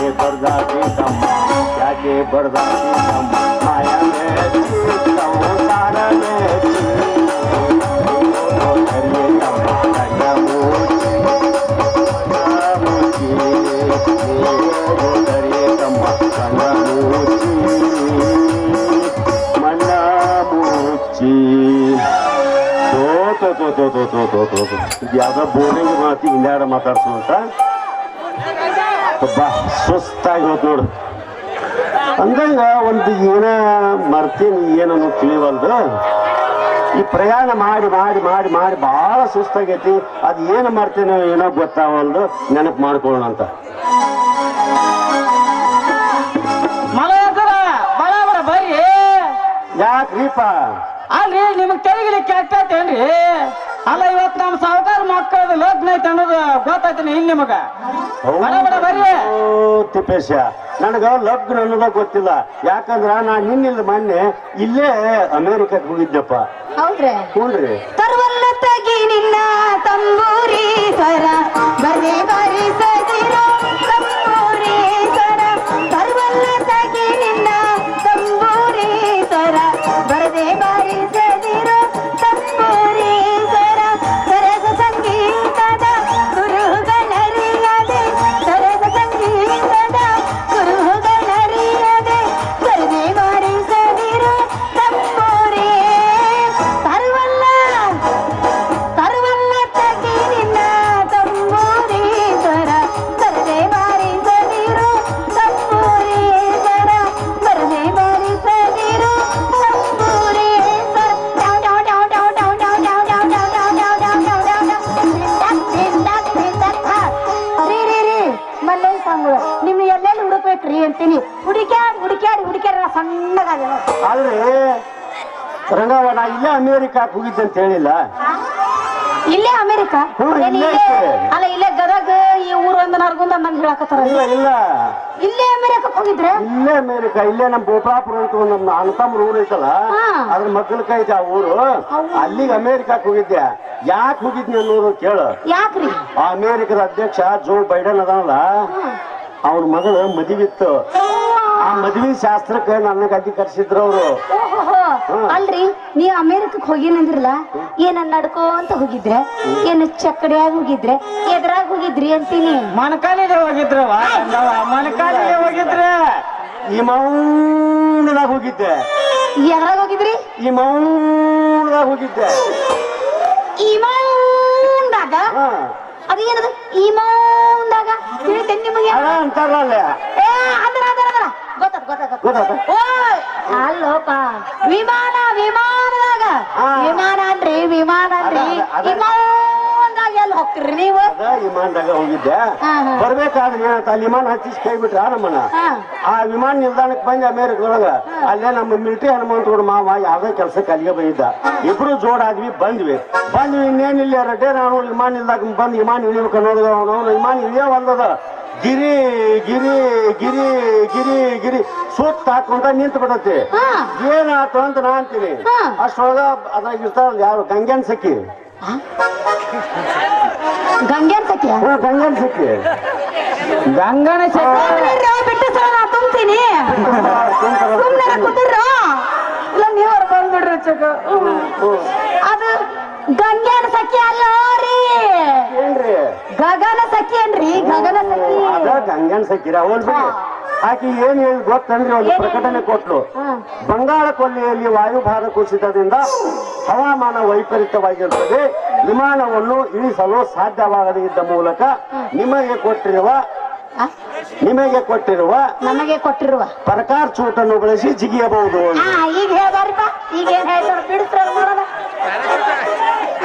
त्यागे बरदाती दम त्यागे बरदाती दम माया में तारा में धरिए दम दया मोची धरिए दम दया मोची मना मोची तो तो तो तो तो तो तो तो ज़्यादा बोलेंगे माती हिंदा माता सुनता ಸುಸ್ತಾಗಿ ನೋಡು. ಅಂದಂಗ ಒಂದು ಏನ ಮರ್ತೀನಿ ಏನನ್ನು ತಿಳಿವಲ್ದು? ಈ ಪ್ರಯಾಣ ಮಾಡಿ ಮಾಡಿ ಮಾಡಿ ಮಾಡಿ ಬಹಳ ಸುಸ್ತಾಗೈತಿ. ಅದು ಏನು ಮಾಡ್ತೇನೆ ಏನೋ ಗೊತ್ತಾವಲ್ದು. ನೆನಪು ಮಾಡ್ಕೊಳ್ಳೋಣ ಅಂತ. ಯಾಕ್ರೀಪ? ಅಲ್ರಿ ನಿಮ್ಗೆ ತೆರಿಗಿಲಿಕ್ಕೆ ಆಗ್ತೈತೇನ್ರಿ ಅಲ್ಲ ಇವತ್ ನಮ್ ಸಾವುಕಾರ ಮಕ್ಕಳದ ಲಗ್ನ ಐತೆ ಅನ್ನೋದು ಗೊತ್ತಾಯ್ತೀನಿ ಇಲ್ಲಿ ನಿಮಗ. ಬಡ ಬಡ ಬರ್ರಿ ಓ ತಿಪ್ಪೇಶ ನನಗ ಲಗ್ನ ಅನ್ನೋದ ಗೊತ್ತಿಲ್ಲ. ಯಾಕಂದ್ರ ನಾ ನಿನ್ನಿಲ್ಲ ಮೊನ್ನೆ ಇಲ್ಲೇ ಅಮೇರಿಕಕ್ಕೆ ಹೋಗಿದ್ದೆಪ್ಪ. ಹೌದ್ರಿ? ಹ್ಞೂನ್ರಿ ತರುವಲ್ಲ ತಗಿ ನಿನ್ನ ತಂಬೂರಿ ಸ್ವರ. ಬರೇ ಇಲ್ಲೇ ಹೋಗಿದ್ದೆ ಅಂತ ಹೇಳಿಲ್ಲ. ಇಲ್ಲೇ ಅಮೆರಿಕ? ಹ್ಮ್, ಏನ್ ಇಲ್ಲೇ? ಇಲ್ಲೇ ಐತೆ. ಅಲ್ಲ ಇಲ್ಲೇ ಗದಗ ಈ ಊರು ಒಂದ್ ನರ್ಗುಂದ ನಂಗೆ ಹೇಳಕತ್ತಾರ? ಇಲ್ಲ ಇಲ್ಲ. ಇಲ್ಲೇ ಅಮೆರಿಕಕ್ಕೆ ಹೋಗಿದ್ರೆ? ಇಲ್ಲೇ ಅಮೇರಿಕ ಇಲ್ಲೇ ನಮ್ಮ ಗೋಪಾಪುರ ಅಂತ ಒಂದು ನಮ್ಮ ಅಣ್ಣತಮ್ಮನ ಊರು ಐತಲ್ಲ? ಹಾ. ಅದ್ರ ಮಕ್ಕಳ ಐತೆ ಆ ಊರು. ಅಲ್ಲಿಗೆ ಅಮೇರಿಕಕ್ಕೆ ಹೋಗಿದ್ದೆ. ಯಾಕೆ ಹೋಗಿದ್ನಿ ಅನ್ನೋದು ಕೇಳು. ಯಾಕ್ರಿ? ಆ ಅಮೇರಿಕದ ಅಧ್ಯಕ್ಷ ಜೋ ಬೈಡನ್ ಅದಾನಲ್ಲ ಅವ್ರ ಮಗಳು ಮದುವಿತ್ತು. ಮದುವೆ ಶಾಸ್ತ್ರಕ್ಕೆ ನನ್ನ ಗದ್ದಿ ಕರ್ಸಿದ್ರು ಅವರು. ಓಹೋ ಅಲ್ರಿ ನೀವ್ ಅಮೆರಿಕಕ್ಕೆ ಹೋಗಿನಂದ್ರಲ್ಲ ಏನ ನಡ್ಕೋಂತ ಹೋಗಿದ್ರೆ ಏನ ಚಕ್ಕಡಿಯಾಗ ಹೋಗಿದ್ರೆ ಎದ್ರಾಗ ಹೋಗಿದ್ರಿ ಅಂತೀನಿ. ಮನಕಾಲಿಗೆ ಹೋಗಿದ್ರು ಮನಕಾಲಿಗೆ ಹೋಗಿದ್ರೆ. ಈ ಮೌನದಾಗ ಹೋಗಿದ್ದೆ. ಯಾರಾಗ ಹೋಗಿದ್ರಿ? ಈ ಮೌನದಾಗ ಹೋಗಿದ್ದೆ. ಈ ಮೌನದಾಗ? ಅದೇನದು? ಅದು ಏನದು ಈ ಮೌನದಾಗ? ತಿಳಿತೇನೆ ನಿಮಗೆ? ಅಂತಾರಲ್ಲ ಅಲ್ಲೋಪ. ವಿಮಾನ ವಿಮಾನದಾಗ. ವಿಮಾನ ಅನ್ರಿ ವಿಮಾನ ಅನ್ರಿ. ವಿಮಾನದಾಗ ಎಲ್ಲಿ ಹೋಗ್ತೀರಿ ನೀವು? ವಿಮಾನದಾಗ ಹೋಗಿದ್ದೆ. ಬರ್ಬೇಕಾದ್ರೆ ಏನಂತ ಅಲ್ಲಿ ವಿಮಾನ ಹಚ್ಚಿಸಿ ಕೈ ಬಿಟ್ರ ನಮ್ಮನ್ನ ಆ ವಿಮಾನ ನಿಲ್ದಾಣಕ್ಕೆ ಬಂದು ಅಮೇರಿಕದೊಳಗ. ಅಲ್ಲೇ ನಮ್ಮ ಮಿಲಿಟರಿ ಹನುಮಂತಗೌಡ ಮಾವ ಯಾವ್ದೇ ಕೆಲ್ಸಕ್ಕೆ ಅಲ್ಲಿಗೆ ಬಂದಿದ್ದ. ಇಬ್ರು ಜೋಡಾದ್ವಿ ಬಂದ್ವಿ. ಬಂದ್ವಿ ಇನ್ನೇನಿಲ್ಲ ರಡ್ಡೆ ನಾನು ವಿಮಾನ ನಿಲ್ದಾಗ ಬಂದು ವಿಮಾನ ಇಳಿಬೇಕು ಅನ್ನೋದು ಅವನು ವಿಮಾನ ಇಳಿಯೋ ಒಂದದ ಗಿರಿ ಗಿರಿ ಗಿರಿ ಗಿರಿ ಗಿರಿ. ಸುತ್ತ ಹಾಕೊಂತ ನಿಂತು ಬಿಡತ್ತೆ ಹಾ. ಏನಾಯ್ತು ಅಂತ ನಾ ಅಂತೀನಿ. ಹಾ. ಅಷ್ಟೊಳಗ ಅದ್ರಾಗ ಇರ್ತಾರಲ್ಲ ಯಾರು? ಗಂಗೆನ್ ಸಖಿ. ಗಂಗೆನ್ ಸಕ್ಕಿ ಹ್ಞೂ ಗಂಗೆನ್ ಸಖಿ. ಗಂಗನ ಸಕ್ಕಿ ಬಿಟ್ಟು ಸಲ ನಾ ತುಂಬ್ತೀನಿ. ಸುಮ್ನೆ ಕೂತಿರ ಇಲ್ಲ ನೀವ್ರ ಬಂದ್ಬಿಡ್ರಿ ಚಕ ಅದು ಗಂಗೆನ ಸಖಿ ಅಲ್ಲ. ಗಗನ ಸಖಿ ಏನ್ರಿ? ಗಗನ ಸಖಿ. ಅದ ಗಂಗನ್ ಸಕ್ಕಿರ ಅವಲ್ ಬಿಡಿ. ಆಕಿ ಏನ್ ಹೇಳಿ ಗೊತ್ತಂದ್ರೆ ಒಂದು ಪ್ರಕಟಣೆ ಕೊಟ್ಲು. ಬಂಗಾಳ ಕೊಲ್ಲಿಯಲ್ಲಿ ವಾಯುಭಾರ ಕುಸಿತದಿಂದ ಹವಾಮಾನ ವೈಪರೀತ್ಯವಾಗಿರುತ್ತದೆ. ವಿಮಾನವನ್ನು ಇಳಿಸಲು ಸಾಧ್ಯವಾಗದೇ ಇದ್ದ ಮೂಲಕ ನಿಮಗೆ ಕೊಟ್ಟಿರುವ ನಿಮಗೆ ಕೊಟ್ಟಿರುವ ನಮಗೆ ಕೊಟ್ಟಿರುವ. ಪ್ರಕಾರ ಚೂಟನ್ನು ಬಳಸಿ ಜಿಗಿಯಬಹುದು. ಈಗ ಹೇಳ್ಬಾರಿಪ್ಪ ಈಗ ಏನ್ ಹೇಳ್ತಾರ ಬಿಡಿಸ್ತಾರ ನೋಡೋಣ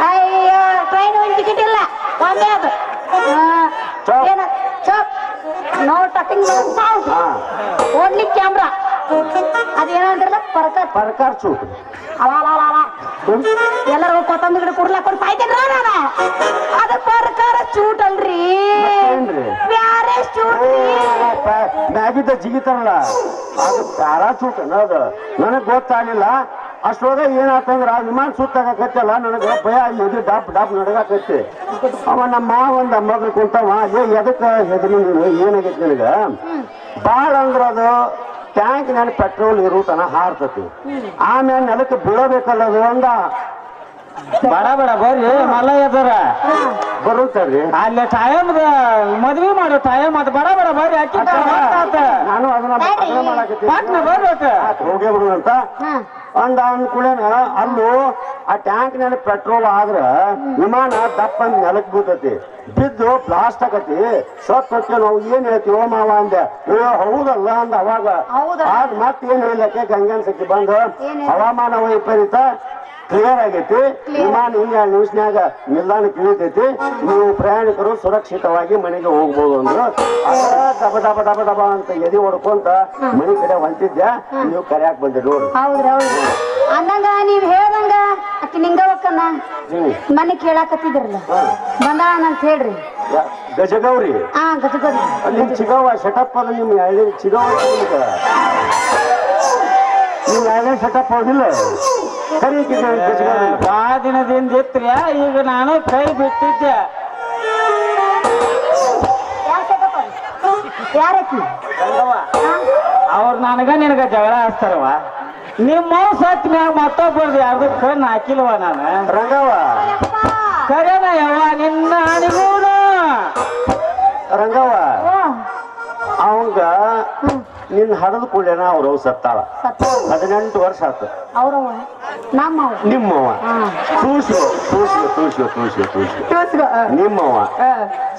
ಅಯ್ಯೋ ಟ್ರೈನ್ ಒಂದು ಟಿಕೆಟ್ ಇಲ್ಲ. ಒಂದೇ ಅದು. ಚಪ್. ಏನ ಚಪ್. ನಾವು ಟಫಿಂಗ್ ಹಾ. ಓಡ್ಲಿ ಕ್ಯಾಮ್ರಾ ಅದೇನಂದ್ರಲ್ಲ ಪರ್ಕತ್. ಪರ್ಕಾರ ಚೂಟ್ ಎಲ್ಲರೂ ಹೋಗ್ ಕೊತ್ತಂಬರಿ ಗಿಡ ಕುಡ್ಲಾಕ್ ಕೊಡ್. ಸಾಯ್ತೇನ್ರ ನಾನು? ಅದು ಪರ್ಕಾರ ಚೂಟ್ ಅಲ್ರಿ. ಮತ್ತೇನ್ರಿ? ಬ್ಯಾರೆ ಚೂಟ್ ಮ್ಯಾಗಿದ್ದ ಜಿಗಿತಾರಲ್ಲ ಅದು ಪ್ಯಾರಾ ಚೂಟ್ ಅನ್ನೋದು. ನನಗೆ ಗೊತ್ತಾಗಲಿಲ್ಲ. ಅಷ್ಟೊಳಗ ಏನಾತಂದ್ರ ಆ ವಿಮಾನ ಸುತ್ತಾಗತ್ತಲ್ಲ ನನಗೆ ಭಯ ಇದು ಡಾಪ್ ಡಾಪ್ ನಡಗಾಕತ್ತಿ. ಅವ ನಮ್ಮ ಒಂದ ಮಗಳು ಕುಂತವ ಏ ಎದಕ್ಕ ಹೆದರಿ ನೀನು? ಏನಾಗೈತಿ ನಿನಗ? ಬಾಳ ಅಂದ್ರ ಅದು ಟ್ಯಾಂಕ್ನಲ್ಲಿ ಪೆಟ್ರೋಲ್ ಇರುತನ ಹಾರ್ತತಿ. ಆಮೇಲೆ ನೆಲಕ್ಕೆ ಬೀಳಬೇಕಲ್ಲ ಅದು ಅಂದ. ಬಡ ಬಡ ಬರ್ರಿ ಮಲ್ಲಯ್ಯದರ ಬರುತ್ತಲ್ರಿ ಅಲ್ಲಿ ಟೈಮ್ ಮದ್ವಿ ಮಾಡೋ ಟೈಮ್ ಅದು ಬರ ಬಡ ಬರ್ರಿ ಅಕ್ಕಿ ನಾನು ಅದನ್ನ ಅದನ್ನ ಮಾಡಾಕತ್ತೀನಿ. ಪಾಟ್ನ ಬರ್ಬೇಕು ಆತ್. ಹೋಗೇ ಬಿಡು ಅಂತ. ಅಂದ ಅಂದ್ಕೂಡೇನ ಅಲ್ಲೂ ಆ ಟ್ಯಾಂಕ್ನಲ್ಲಿ ಪೆಟ್ರೋಲ್ ಆದ್ರ ವಿಮಾನ ದಪ್ಪ ನೆಲಕ್ ಬೀಳ್ತತಿ. ಬಿದ್ದು ಬ್ಲಾಸ್ಟ್ ಆಗತಿ. ಸತ್ ನಾವು ನಾವು ಏನ್ ಹೇಳ್ತೀವೋ ಮಾವ ಅಂದೆ. ಏ ಹೌದಲ್ಲ ಅಂದ ಅವಾಗ. ಹೌದಾ? ಮತ್ತೇನ್ ಮತ್ತೆ ಏನ್ ಹೇಳಕ್ಕೆ ಗಂಗನ್ ಸಖಿ ಬಂದು? ಏನ್ ಹವಾಮಾನ ವೈಪರೀತ ಕ್ಲಿಯರ್ ಆಗೈತಿ. ವಿಮಾನ ಹಿಂಗ ನ್ಯೂಸ್ನ್ಯಾಗ ನಿಲ್ದಾಣಕ್ಕೆ ಇಳಿತೈತಿ ನೀವು ಪ್ರಯಾಣಿಕರು ಸುರಕ್ಷಿತವಾಗಿ ಮನೆಗೆ ಹೋಗ್ಬೋದು ಅಂದ್ರು. ಅದ ದಬ ದಬ ದಬ ದಬ ಅಂತ ಎದಿ ಹೊಡ್ಕೊಂತ ಮನೆ ಕಡೆ ಹೊಂಟಿದ್ದೆ ನೀವು ಕರೆಯಾಕ್ ಬಂದೆ ನೋಡ್ರಿ ಹೌದ್ರಿ ಅಂದಂಗ ನೀವ್ ಹೇಳ್ದಂಗ ಅಕ್ಕಿ ನಿಂಗವಕ್ಕನ್ನ ಮನೆ ಕೇಳಾಕತ್ತಿದ್ರಲ್ಲ. ಬಂದ ಬಂದಾಳ ಅಂತ ಹೇಳ್ರಿ. ಗಜಗೌರಿ? ಹಾ ಗಜಗೌರಿ. ನಿಮ್ ಚಿಗವ್ವ ಶಟಪ್ ಅದ ನಿಮ್ ನಿಮ್ಗ. ನಿಮ್ ಎರಡನೇ ಶಟಪ್ ಹೋಗಿಲ್ಲ ಬಾ ದಿನದಿಂದ ಇತ್ರಿಯ ಈಗ ನಾನು ಕೈ ಬಿಟ್ಟಿದ್ದೆ. ಅವ್ರು ನನಗ ನಿನಗ ಜಗಳ ಹಚ್ತಾರವ ನಿಮ್ಮ ಸತ್ ಮ್ಯಾಗ ಮತ್ತೊಬ್ಬರ್ದು ಯಾರ್ದು ಕಣ್ಣು ಹಾಕಿಲ್ವ ನಾನು? ರಂಗವ್ವ. ಕರೆನ ಯವ್ವ ನಿನ್ನ ನಿನ್ ಹಡದ ಕೂಡೇನ ಅವ್ರ ಸತ್ತಾಳ. ಹದಿನೆಂಟು ವರ್ಷ ಆತು. ಅವ್ರವ ನಮ್ಮವ ತೂಸು ತೂಸು ತೂಸು ತೂಸು ತೂಸು ನಿಮ್ಮವ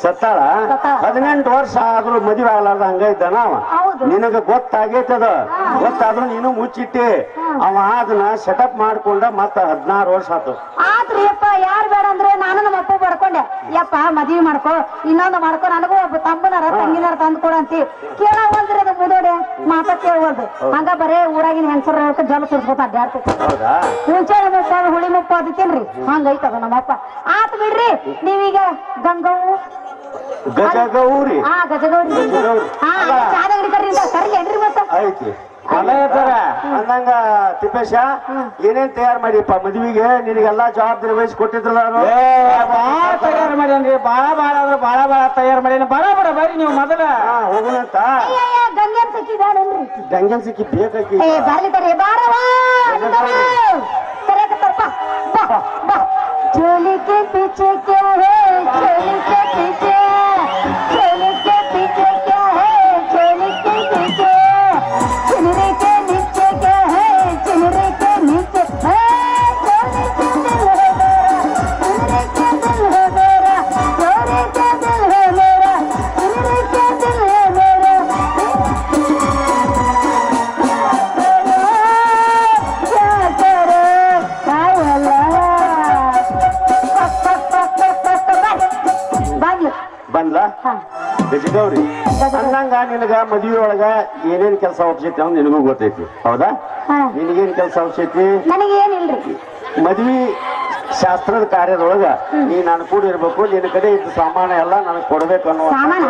ಸತ್ತಾಳ. ಹದಿನೆಂಟು ವರ್ಷ ಆದ್ರೂ ಮದುವೆ ಆಗ್ಲಾರ್ದ ಹಂಗ ಇದ್ದಾನ ಅವ. ನಿನಗ ಗೊತ್ತಾಗೈತದ? ಗೊತ್ತಾದ್ರು ನೀನು ಮುಚ್ಚಿಟ್ಟಿ. ಅವ ಅದನ್ನ ಸೆಟಪ್ ಮಾಡ್ಕೊಂಡ ಮತ್ತ ಹದಿನಾರು ವರ್ಷ ಆತು. ಆತ್ರಿ ಯಪ್ಪ ಯಾರು ಬೇಡ ಅಂದ್ರೆ ನಾನು ನಮ್ಮ ಅಪ್ಪ ಬಡ್ಕೊಂಡೆ ಯಪ್ಪ ಮದ್ವಿ ಮಾಡ್ಕೊ ಇನ್ನೊಂದು ಮಾಡ್ಕೊ ನನಗೂ ಒಬ್ಬ ತಮ್ಮನಾರ ತಂಗಿನಾರ ತಂದು ಕೊಡಂತಿ ಕೇಳವಲ್ದ್ರಿ ಅದು ಮುದೋಡೆ ಮಾತ ಕೇಳವಲ್ದು. ಹಂಗ ಬರೇ ಊರಾಗಿನ ಹೆಂಗಸರ ಜಲ ಸುರ್ಸ್ಕೊತ ಅಡ್ಡಾಡ್ತೈತಿ ಮುಂಚೆ ಮುಪ್ಪ ಹುಳಿ ಮುಪ್ಪ ಅದಕ್ಕೇನ್ರಿ ಹಂಗೈತದ ನಮ್ಮಪ್ಪ. ಆತ್ ಬಿಡ್ರಿ ನೀವೀಗ ಗಂಗವು ಗಜಗೌರಿ. ಆ ಗಜಗೌರಿ. ಮತ್ತ ಐತಿ ಅಂದಂಗ ತಿಪ್ಪೇಶ ಏನೇನ್ ತಯಾರು ಮಾಡಿಪ್ಪ ಮದುವೆಗೆ ನಿನಗೆಲ್ಲಾ ಜವಾಬ್ದಾರಿ ವಹಿಸಿ ಕೊಟ್ಟಿದ್ರಲ್ಲ ಬಾಳ ತಯಾರು ಮಾಡ್ಯಾನ್ರಿ. ಬಾಳ ಬಾಳ ಅಂದ್ರೆ ಬಾಳ ಬಾಳ ತಯಾರು ಮಾಡಿ. ಬರ ಬರ ಬರ್ರಿ ನೀವು ಮೊದಲ. ಹೋಗುಣಂತ ಗಂಗನ್ ಸಿಕ್ಕಿ ಬೇಡನ್ರಿ ಗಂಗನ್ ಸಿಕ್ಕಿ ಬೇಕಾಕಿ ಬಾ ಚೋಲಿ ಕೆ ಚೋಲಿ ಕೆ ಗಜಗೌರಿ ಅಂದಂಗ ನಿನಗ ಮದ್ವಿ ಒಳಗ ಏನೇನ್ ಕೆಲಸ ಒಪ್ಸೈತಿ ಅಂತ ನಿನಗೂ ಗೊತ್ತೈತಿ. ಹೌದಾ? ನಿನಗೇನ್ ಕೆಲಸ ನನಗೇನಿಲ್ರಿ. ಮದ್ವಿ ಶಾಸ್ತ್ರದ ಕಾರ್ಯದೊಳಗ ನೀ ನಾನು ಕೂಡ ಇರ್ಬೇಕು ನಿನ್ನ ಕಡೆ ಇದ್ದ ಸಾಮಾನ ಎಲ್ಲ ನನಗೆ ಕೊಡ್ಬೇಕು ಅನ್ನೋ ಸಾಮಾನ?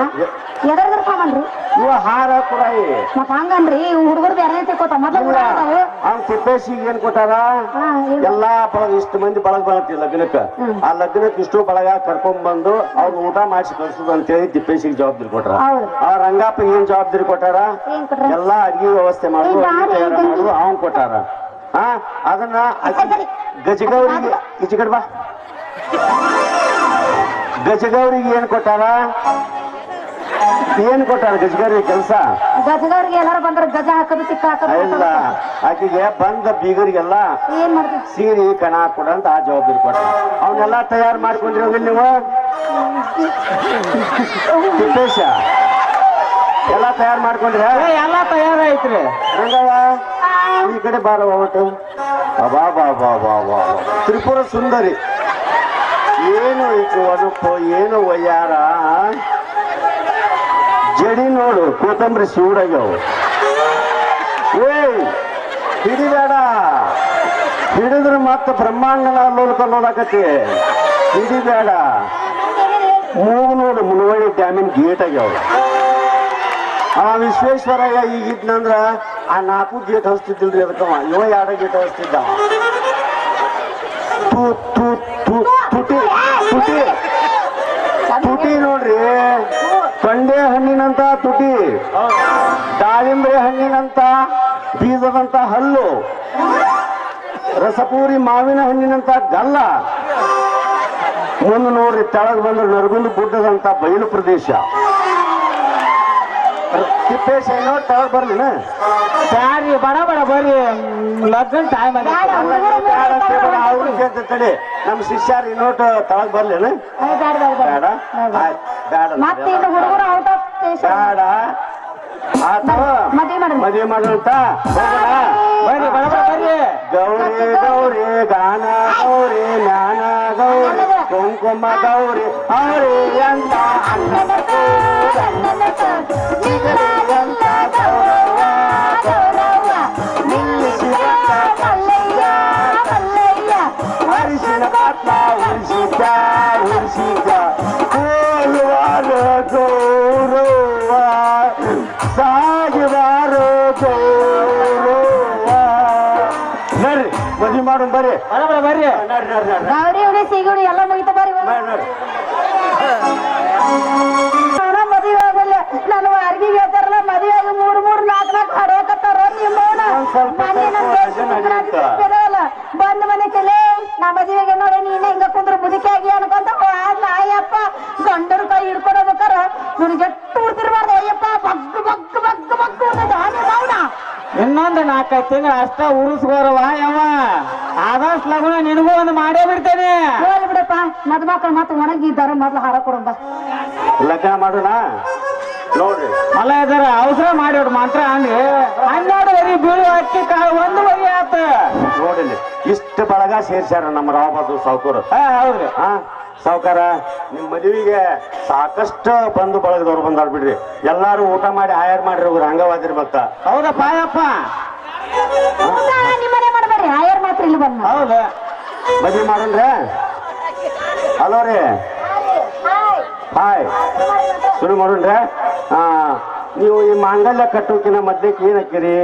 ಇವ ಹಾರ ಕುರಾಯಿ ಮತ್ತ ಹಂಗನ್ರಿ ಹುಡುಗರ್ದು ಎರಡನೇ ತಿಕ್ಕೋತ ಮೊದ್ಲು ಇಲ್ಲ ಅದಾವು. ಅವ್ನ್ ತಿಪ್ಪೇಶಿಗೆ ಏನ್ ಕೊಟ್ಟಾರ? ಹಾ ಎಲ್ಲಾ ಬಳಗ ಇಷ್ಟು ಮಂದಿ ಬಳಗ ಬರತ್ತಿ ಲಗ್ನಕ್ಕ. ಆ ಲಗ್ನಕ್ಕೆ ಇಷ್ಟು ಬಳಗ ಕರ್ಕೊಂಡ್ ಬಂದು ಅವ್ರು ಊಟ ಮಾಡಿಸಿ ಕಳ್ಸುದು ಅಂತೇಳಿ ತಿಪ್ಪೇಶಿಗೆ ಜವಾಬ್ದಾರಿ ಕೊಟ್ರ. ಹೌದು. ಆ ರಂಗಪ್ಪ ಏನ್ ಜವಾಬ್ದಾರಿ ಕೊಟ್ಟಾರ? ಏನ್ ಕೊಟ್ರ? ಎಲ್ಲಾ ಅಡಿಗೆ ವ್ಯವಸ್ಥೆ ಮಾಡುದು ಈಗ ಅಡಿಗೆ ತಯಾರು ಈಗ ಮಾಡುದು ಅವನ್ ಕೊಟ್ಟಾರ. ಹಾ ಅದನ್ನ ಸರಿ. ಗಜಗೌರಿಗೆ ಈಚೆ ಕಡೆ ಬಾ. ಗಜಗೌರಿಗೆ ಏನ್ ಕೊಟ್ಟಾರ? ಏನ್ ಕೊಟ್ಟಾರ ಗಜಗರಿ ಕೆಲಸ? ಗಜಗರಿಗೆ ಎಲ್ಲಾರು ಬಂದ್ರೆ ಗಜ ಹಾಕೋದು ಸಿಕ್ಕ ಇಲ್ಲ ಹಾಕೋದು ಆಕಿಗೆ ಬಂದ ಬೀಗರಿಗೆಲ್ಲ ಏನ್ ಮಾಡ್ತೀವಿ ಸೀರೆ ಕಣ ಕೊಡ ಅಂತ ಆ ಜವಾಬ್ದಾರಿ ಕೊಟ್ಟ ಅವನ್ನೆಲ್ಲ ತಯಾರು ಮಾಡ್ಕೊಂಡಿರೋದಿಲ್ಲ ನೀವು? ತಿಪ್ಪೇಶ. ಎಲ್ಲ ತಯಾರು ಮಾಡ್ಕೊಂಡ್ರೆ ಎಲ್ಲಾ ತಯಾರೈತ್ರಿ ರಂಗವ್ವ ಈ ಕಡೆ ಬಾರ ಒಟ್ಟು. ಅಬಾ ಬಾ ಬಾ ಬಾ ಬಾ ಬಾ. ತ್ರಿಪುರ ಸುಂದರಿ. ಏನು ಇದು ಒನಪು ಏನು ಒಯ್ಯಾರ ಜಡಿ ನೋಡು, ಕೊತ್ತಂಬರಿ ಸೂಡಾಗ್ಯಾವ. ಏಯ್, ಹಿಡಿಬೇಡ. ಹಿಡಿದ್ರೆ ಮತ್ತೆ ಬ್ರಹ್ಮಾಂಡನ ಅಲ್ಲೋಲ್ಕೊಂಡು ನೋಡಕತ್ತಿ. ಹಿಡಿಬೇಡ. ಮೂಗು ನೋಡು ಮುನವಳ್ಳಿ ಡ್ಯಾಮಿನ ಗೇಟ್ ಆಗ್ಯಾವ. ಆ ವಿಶ್ವೇಶ್ವರಯ್ಯ ಈಗಿದ್ನಂದ್ರ ಆ ನಾಲ್ಕು ಗೇಟ್ ಹಸ್ತಿದ್ದಿಲ್ರಿ ಅದಕ್ಕವ ಇವ ಎರಡು ಗೇಟ್ ಹಸ್ತಿದ್ದ ತುಟಿ ತುಟಿ. ಹಣ್ಣಿನಂತ ಬೀಜದಂತ ಹಲ್ಲು ರಸಪೂರಿ ಮಾವಿನ ಹಣ್ಣಿನಂತ ಗಲ್ಲ ಮುಂದೆ ನೋಡ್ರಿ ತೆಳಗ್ ಬಂದ್ರೆ ನರಗುಂದ ಗುಡ್ಡದಂತ ಬಯಲು ಪ್ರದೇಶ. ತಿಪ್ಪೇಶ ಏನೋ ತೆಳಗ್ ಬರ್ಲಿನ? ಬಡ ಬಡ ಬರ್ರಿ ಲಗ್ನ ಟೈಮ್ ಅವ್ರು. ಕೇಳ್ತ ತಡಿ ನಮ್ಮ ಶಿಷ್ಯರು ಇನ್ನೋಟ್ ತೆಳಗ್ ಬರ್ಲಿನ. ಬೇಡ ಬೇಡ. ಮದ್ವೆ ಮಾಡೋಂತ ಬರ್ರಿ ಬರ್ರಿ ಗೌರಿ ಗೌರಿ ಗಾನ ಗೌರಿ ಜ್ಞಾನ ಗೌರಿ ಕುಂಕುಮ ಗೌರಿ ಹೌರಿ ಅಂತ ಅನ್ನನಕು ನಾಲ್ಕೈದು ತಿಂಗಳು ಯಾವ ಆದಷ್ಟು ಲಗುನ ನಿನಗೂ ಒಂದು ಮಾಡೇ ಬಿಡ್ತೇನೆ. ಹೋಗ್ಲಿ ಬಿಡಪ್ಪ ಮದ್ಮಕ್ಳು ಮತ್ತೆ ಒಣಗಿದ್ದಾರೆ ಮೊದ್ಲು ಹಾರ ಕೊಡಂಬ ಲಗ್ನ ಮಾಡೋಣ ನೋಡ್ರಿ. ಮಲ ಇದರ ಅವಸರ ಮಾಡಿ ಮಾತ್ರ ಅಂದ್ರೆ ಹನ್ನೆರಡು ವರಿ ಬೀಳು ಅಕ್ಕಿ ಕಾಳು ಒಂದುವರೆ ಆತ. ನೋಡಿಲಿ ಇಷ್ಟು ಬಳಗ ಸೇರ್ಸ್ಯಾರ ನಮ್ಮ ರಾವಬಾದು ಸಾವುಕರು. ಹಾ ಹೌದ್ರಿ. ಹಾ ಸಾವುಕಾರ ನಿಮ್ಮ ಮದುವಿಗೆ ಸಾಕಷ್ಟು ಬಂಧು ಬಳಗದವ್ರು ಬಂದಾಡ್ಬಿಡ್ರಿ ಎಲ್ಲಾರು ಊಟ ಮಾಡಿ ಆಯಾರ್ ಮಾಡಿರೋರು ಹಂಗವಾದಿರ್ಬೇಕ ಹಂಗವಾದಿರ್ ಮತ್ತ ಹೌದಪ್ಪ ಯಪ್ಪ ಊಟ ನಿಮ್ಮನೆ ಮಾಡಬೇಡ್ರಿ. ಆಯರ್ ಮಾತ್ರ ಇಲ್ಲಿ ಬಂದ. ಹೌದು? ಮದ್ವೆ ಮಾಡೋಣ್ರೆ ಹಲೋ ರೀ. ಹಾಯ್ ಶುರು ಮಾಡೋಣ್ರೆ? ಹಾ ನೀವು ಈ ಮಾಂಗಲ್ಯ ಕಟ್ಟೋಕಿನ ಮಧ್ಯಕ್ಕೆ ಏನ್ ಹಾಕಿರಿ?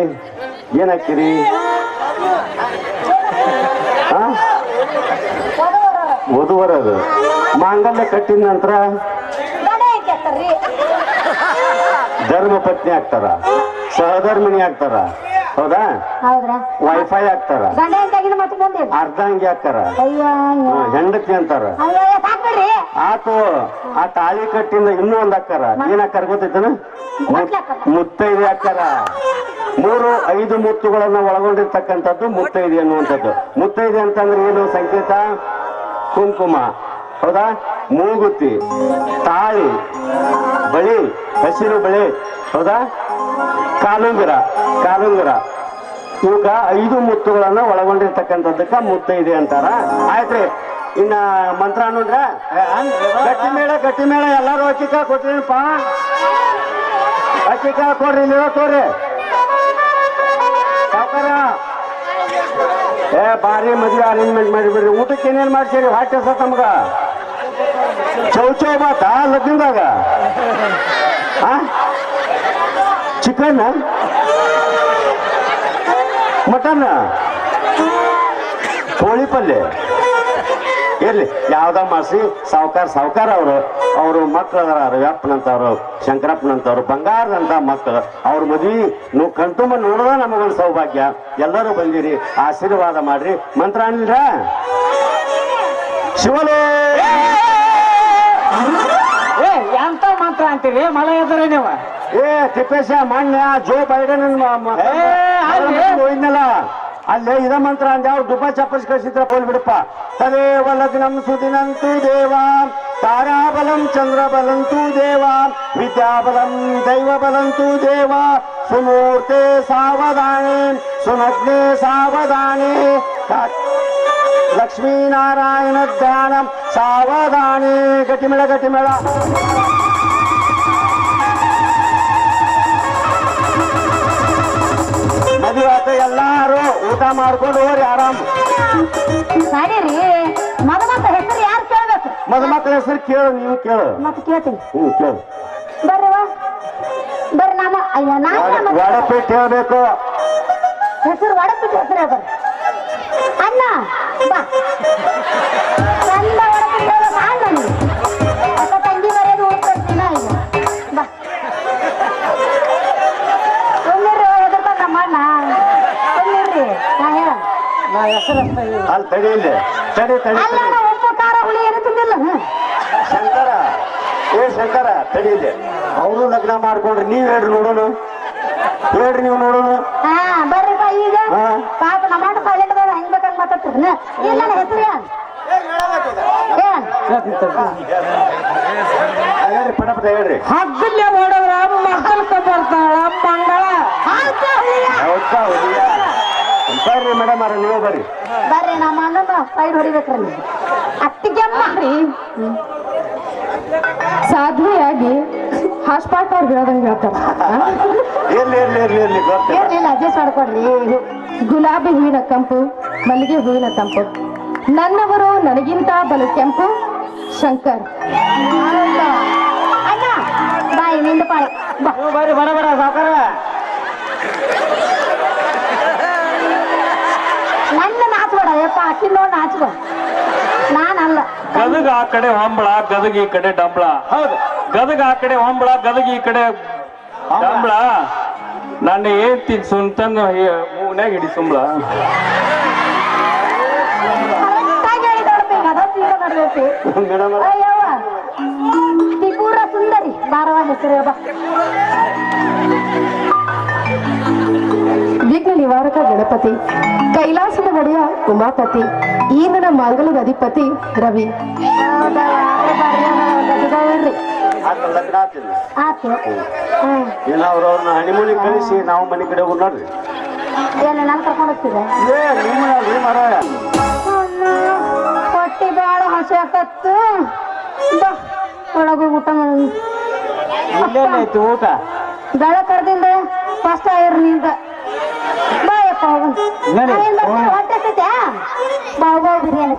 ಏನ್ ಹಾಕಿರಿ? ಹಾ ವಧುವರದು ಮಾಂಗಲ್ಯ ಕಟ್ಟಿದ ನಂತರ ಧರ್ಮ ಪತ್ನಿ ಆಗ್ತಾರ. ಸಹಧರ್ಮಿಣಿ ಆಗ್ತಾರ. ಹೌದಾ? ಹೌದ್ರಾ? ವೈಫೈ ಆಗ್ತಾರ ಗಂಡ ಹೆಂಗಾಗಿನ ಮತ್ತೆ ಮುಂದೆ ಅರ್ಧಾಂಗಿ ಆಗ್ತಾರ ಅಯ್ಯ ಅಯ್ಯ. ಹಾ, ಹೆಂಡತಿ ಅಂತಾರ. ಅಯ್ಯ ಅಯ್ಯ, ಸಾಕ್ಬಿಡ್ರಿ ಆತು ಆ ತಾಳಿ ಕಟ್ಟಿಂದ ಇನ್ನೂ ಒಂದ್ ಹಾಕ್ತಾರ. ಏನ್ ಹಾಕಾರ ಗೊತ್ತೈತನ? ಆಗ್ತಾರ ಹಾಕ್ತಾರ. ಮುತ್ತೈದೆ ಹಾಕಾರ ಮೂರು ಐದು ಮುತ್ತುಗಳನ್ನ ಒಳಗೊಂಡಿರ್ತಕ್ಕಂಥದ್ದು ಮುತ್ತೈದೆ ಅನ್ನುವಂಥದ್ದು. ಮುತ್ತೈದೆ ಅಂತಂದ್ರೆ ಏನು? ಸಂಕೇತ? ಕುಂಕುಮ. ಹೌದಾ? ಮೂಗುತಿ. ತಾಳಿ. ಬಳಿ. ಹಸಿರು ಬಳಿ. ಹೌದಾ? ಕಾಲುಂಗುರ ಕಾಲುಂಗುರ. ಇವಕ್ಕ ಐದು ಮುತ್ತುಗಳನ್ನ ಒಳಗೊಂಡಿರ್ತಕ್ಕಂಥದ್ದಕ್ಕ ಮುತ್ತೈದೆ ಅಂತಾರ. ಆಯ್ತ್ರಿ, ಇನ್ನ ಮಂತ್ರ ನೋಡ್ರ ಗಟ್ಟಿ ಮೇಳ ಗಟ್ಟಿ ಮೇಳ, ಎಲ್ಲಾರು ಅಕ್ಕಿ ಕಾಳು ಕೊಟ್ಟಿರಪ್ಪ ಅಕ್ಕಿ ಕಾಳು ಕೊಡ್ರಿ ಇಲ್ಲಿ ತೋರಿ ಏ ಬಾರಿ ಮದ್ವೆ ಅರೇಂಜ್ಮೆಂಟ್ ಮಾಡಿಬಿಡ್ರಿ. ಊಟಕ್ಕೆ ಏನೇನ್ ಮಾಡ್ತೀರಿ ಹೊಟ್ಟೆ ಸರ್ ನಮ್ಗ ಚೌಚೌ ಬಾತ ಲಗ್ನದಾಗ? ಚಿಕನ್ ಮಟನ್ ಕೋಳಿ ಪಲ್ಯ ಇರ್ಲಿ ಯಾವ್ದ ಮಾಡಿಸಿ ಸಾವುಕಾರ ಸಾವುಕಾರ ಅವರು ಅವರು ಮಕ್ಳು ಅದಾರ ರವ್ಯಪ್ಪನಂತವ್ರು ಶಂಕರಪ್ಪನಂತವ್ರು ಬಂಗಾರದಂತ ಮಕ್ಕಳು ಅವ್ರ ಮದ್ವಿ ನೀವು ಕಣ್ತುಂಬ ನೋಡೋದ ನಮಗೊಂದು ಸೌಭಾಗ್ಯ ಎಲ್ಲರೂ ಬಂದಿರಿ ಆಶೀರ್ವಾದ ಮಾಡ್ರಿ ಮಂತ್ರ ಅನ್ಲಿರ ಶಿವಲೇ ಎಂತ ಮಂತ್ರ ಅಂತೀರಿ? ಮಳೆ ಎದುರೇ ನೀವು? ಏ ತಿಪ್ಪೇಶ ಮಾನ್ಯ ಜೋ ಬೈಡನ್ ಏ, ಅಲ್ಲಿ? ಹೋಯ್ನಲ್ಲ ಅಲ್ಲೇ ಇದ ಮಂತ್ರ ಅಂದ ಯಾವ ದುಬ್ಬ ಚಪ್ಪಸ್ ಕಳಿಸಿದ್ರ ಹೋಲ್ ಬಿಡಪ್ಪ ತದೇವ ಲಗ್ನಂ ಸುದಿನಂತು ದೇವ ತಾರಾಬಲಂ ಚಂದ್ರಬಲಂತು ದೇವ ವಿದ್ಯಾಬಲಂ ದೈವಬಲಂತು ದೇವ ಸುಮೂರ್ತೆ ಸಾವಧಾನೆ ಸುನಗ್ನೆ ಸಾವಧಾನೆ ಕಾ- ಲಕ್ಷ್ಮೀನಾರಾಯಣ ಧ್ಯಾನ ಸಾವಧಾನೆ ಗಟ್ಟಿಮೇಳ ಗಟ್ಟಿಮೇಳ ಕೇಳು ಕೇಳು. ಮತ್ತೆ ಕೇಳ್ತೀನಿ. ಹ್ಞೂ ಕೇಳು. ಬರ್ರಿ ಬರ್ರಿ ನಮ್ಮ ಅಯ್ಯ ನಾನು ವಡಪೇಟ್ ಹೇಳ್ಬೇಕು. ಹೆಸರು ವಡಪೇಟ್ ಹೆಸರು ಹೇಳ್ಬಾರ ಅಣ್ಣ ಬಾ. ಚಂದ ತಂಗಿ ಮರ್ಯಾದೆ ಊದ್ಕೊಡ್ತೀನ ಬಾ. ಒಮ್ಮಿರ್ರಿ ಹೆದರ್ಬಾರ ಅಣ್ಣ. ಒಮ್ಮಿರ್ರಿ ನಾ ಹೇಳ. ನಾ ಹೆಸರು ಅಲ್ಲಿ ತಡಿ ಇಲ್ಲಿ. ತಡಿ ತಡಿ ಅಲ್ಲ ಹುಳಿ ಏನು ತಿಂದಿಲ್ಲ. ಶಂಕರ. ಏ ಶಂಕರ ತಡಿ ಇಲ್ಲಿ. ಅವರು ಲಗ್ನ ಮಾಡ್ಕೊಂಡ್ರಿ ನೀವ್ ಹೇಳ್ರಿ ನೋಡೋಣ ಹೇಳ್ರಿ ನೀವು ನೋಡೋಣ ಹಾ ಬಾ ಈಗ. ಹಾ. ಪಾಪ ಹೆಂಗ್ ಇಲ್ಲ ನನ್ನ ಹೆಸರು ಏನ್? ಏನ್? ಹೇಳ್ರಿ ಪಟ ಪಟ ಹೇಳ್ರಿ. ಹಗ್ಗಲ್ಲೇ ಓಡೋದ್ರ ಮಕ್ಕಳ್ಕ ಬರ್ತಾಳ ಮಂಗಳ ಹೌದಾ ಹುಲಿಯ? ಹೌದಾ ಹುಲಿಯ? ಬರ್ರಿ ಮೇಡಮ್ ಅವ್ರ ನೀವೇ ಬರ್ರಿ. ಬರ್ರಿ ನಮ್ಮ ಅಣ್ಣನ ಸೈಡ್ ಹೊಡಿಬೇಕ್ರಿ ನೀವು. ಸಾಧ್ವಿಯಾಗಿ ಹಾಸ್ಪಾಟ್ ಅವ್ರು ಹೇಳದಂಗೆ ಹೇಳ್ತಾರೆ ಏನಿಲ್ಲ ಅಡ್ಜಸ್ಟ್ ಮಾಡ್ಕೊಡ್ರಿ. ಗುಲಾಬಿ ಹೂವಿನ ಕಂಪು ಮಲ್ಲಿಗೆ ಹೂವಿನ ತಂಪು. ನನ್ನವರು ನನಗಿಂತ ಬಲು ಕೆಂಪು ಶಂಕರ್. ಬಾಯಿ ನಿಂದ ಪಾಳೆ ಬಡ ಬಡ ಸಾವುಕಾರ. ನನ್ನ ನಾಚ್ಬೇಡ ಯಪ್ಪ ಅಕ್ಕಿ ನೋಡಿ ನಾನಲ್ಲ ಗದಗ ಆ ಕಡೆ ಹೊಂಬಳ ಗದಗ ಈ ಕಡೆ ಡಂಬಳ. ಹೌದು. ಗದಗ ಆ ಕಡೆ ಹೊಂಬಳ ಗದಗ ಈ ಕಡೆ ಡಂಬಳ. ನನ್ನ ಏಂತಿ ಸುಂತನ್ ಮೂಗ್ನ್ಯಾಗ ಹಿಡಿ ಸುಂಬಳ. ತ್ರಿಪುರ ಸುಂದರಿ. ಬಾರವ ಹೆಸರು ಬಾ ವಿಘ್ನ ನಿವಾರಕ ಗಣಪತಿ ಕೈಲಾಸದ ಒಡೆಯ ಉಮಾಪತಿ ಈ ನನ್ನ ಮಂಗಲದ ಅಧಿಪತಿ ರವಿ. ಅವ್ರವ್ರನ್ನ ಕಳಿಸಿ ನಾವು ಮನೆ ಕಡೆ ಹೋಗಿ ನೋಡ್ರಿ. ಹೊಟ್ಟಿ ಬಾಳ ಹಸಿ ಆಕತ್ತು ಬಾ ಒಳಗೆ ಊಟ ಮಾಡಿ ಇಲ್ಲೇನೈತಿ ಊಟ? ಬೆಳಕ್ ಕರ್ದಿಂದ ಫಸ್ಟ್ ಆಯ್ರಿ ನಿಂದ. ಬಾಯಪ್ಪ ಹೋಗೋಣ. ಹೊಟ್ಟೆ ಬಾವು ಬಾವು ಬಿರಿಯಾನಿ